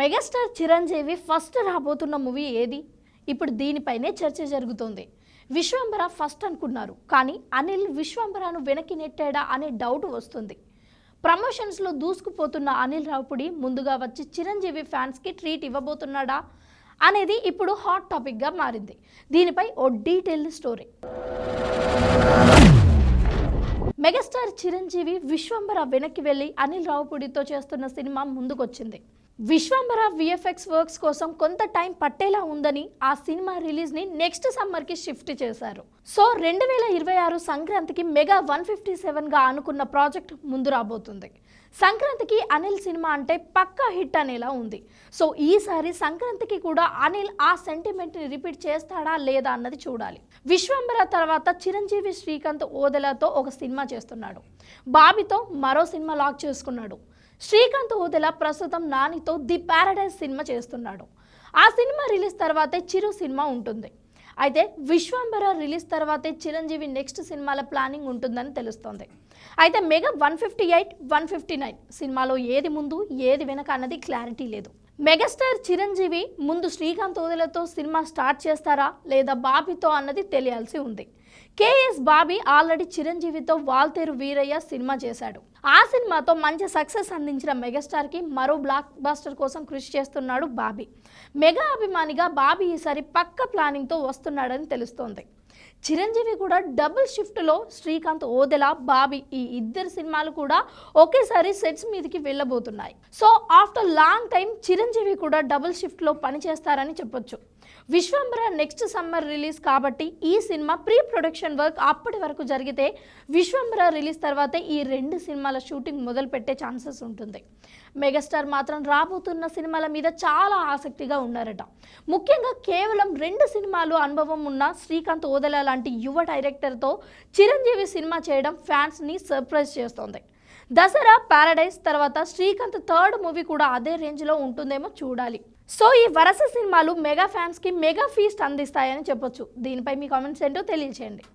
Megastar Chiranjeevi first రాబోతున్న movie ఏది? ఇప్పుడు దీనిపైనే చర్చ జరుగుతోంది. విశ్వంబర ఫస్ట్ అనుకున్నారు కానీ అనిల్ విశ్వంబరను వెనక్కి నెట్టాడా అనే డౌట్ వస్తుంది. ప్రమోషన్స్లో దూసుకుపోతున్న అనిల్ రావుపుడి ముందుగా వచ్చి చిరంజీవి ఫ్యాన్స్కి ట్రీట్ ఇవ్వబోతున్నాడా అనేది ఇప్పుడు హాట్ టాపిక్గా మారింది. దీనిపై ఓ detailed story. Megastar Chiranjeevi Vishwambhara వెనక్కి వెళ్ళి అనిల్ రావుపుడితో చేస్తున్న సినిమా ముందుకొచ్చింది. విశ్వంబర విఎఫ్ఎక్స్ వర్క్స్ కోసం కొంత టైం పట్టేలా ఉందని ఆ సినిమా రిలీజ్ని నెక్స్ట్ సమ్మర్కి షిఫ్ట్ చేశారు. సో రెండు వేల ఇరవై ఆరు సంక్రాంతికి మెగా వన్ ఫిఫ్టీ సెవెన్గా అనుకున్న ప్రాజెక్ట్ ముందు రాబోతుంది. సంక్రాంతికి అనిల్ సినిమా అంటే పక్కా హిట్ అనేలా ఉంది. సో ఈసారి సంక్రాంతికి కూడా అనిల్ ఆ సెంటిమెంట్ని రిపీట్ చేస్తాడా లేదా అన్నది చూడాలి. విశ్వంబర తర్వాత చిరంజీవి శ్రీకాంత్ ఓదెలతో ఒక సినిమా చేస్తున్నాడు. బాబీతో మరో సినిమా లాక్ చేసుకున్నాడు. శ్రీకాంత్ ఓదెల ప్రస్తుతం నానితో ది ప్యారడైజ్ సినిమా చేస్తున్నాడు. ఆ సినిమా రిలీజ్ తర్వాతే చిరు సినిమా ఉంటుంది. అయితే విశ్వంబర రిలీజ్ తర్వాతే చిరంజీవి నెక్స్ట్ సినిమాల ప్లానింగ్ ఉంటుందని తెలుస్తోంది. అయితే mega one fifty eight one fifty nine సినిమాలో ఏది ముందు ఏది వెనక అన్నది క్లారిటీ లేదు. మెగాస్టార్ చిరంజీవి ముందు శ్రీకాంత్ ఓదెలతో సినిమా స్టార్ట్ చేస్తారా లేదా బాబీతో అన్నది తెలియాల్సి ఉంది. కేఎస్ బాబీ ఆల్రెడీ చిరంజీవితో వాల్తేరు వీరయ్య సినిమా చేశాడు. ఆ సినిమాతో మంచి సక్సెస్ అందించిన మెగాస్టార్కి మరో బ్లాక్ బాస్టర్ కోసం కృషి చేస్తున్నాడు బాబీ. మెగా అభిమానిగా బాబీ ఈసారి పక్క ప్లానింగ్తో వస్తున్నాడని తెలుస్తోంది. చిరంజీవి కూడా డబుల్ షిఫ్ట్లో శ్రీకాంత్ ఓదెల బాబీ ఈ ఇద్దరు సినిమాలు కూడా ఒకేసారి సెట్స్ మీదకి వెళ్ళబోతున్నాయి. So after long time Chiranjeevi కూడా డబుల్ షిఫ్ట్లో పనిచేస్తారని చెప్పొచ్చు. విశ్వంబర నెక్స్ట్ సమ్మర్ రిలీజ్ కాబట్టి ఈ సినిమా ప్రీ ప్రొడక్షన్ వర్క్ అప్పటి వరకు జరిగితే విశ్వంబర రిలీజ్ తర్వాత ఈ రెండు సినిమాల షూటింగ్ మొదలు పెట్టే ఛాన్సెస్ ఉంటుంది. మెగాస్టార్ మాత్రం రాబోతున్న సినిమాల మీద చాలా ఆసక్తిగా ఉన్నారట. ముఖ్యంగా కేవలం రెండు సినిమాలు అనుభవం ఉన్న శ్రీకాంత్ ఓదెల లాంటి యువ డైరెక్టర్తో చిరంజీవి సినిమా చేయడం ఫ్యాన్స్ని సర్ప్రైజ్ చేస్తోంది. దసరా పారడైజ్ తర్వాత శ్రీకాంత్ థర్డ్ మూవీ కూడా అదే రేంజ్లో ఉంటుందేమో చూడాలి. సో ఈ వరుస సినిమాలు మెగా ఫ్యాన్స్కి మెగా ఫీస్ట్ అందిస్తాయని చెప్పొచ్చు. దీనిపై మీ కామెంట్స్ ఏంటో తెలియచేయండి.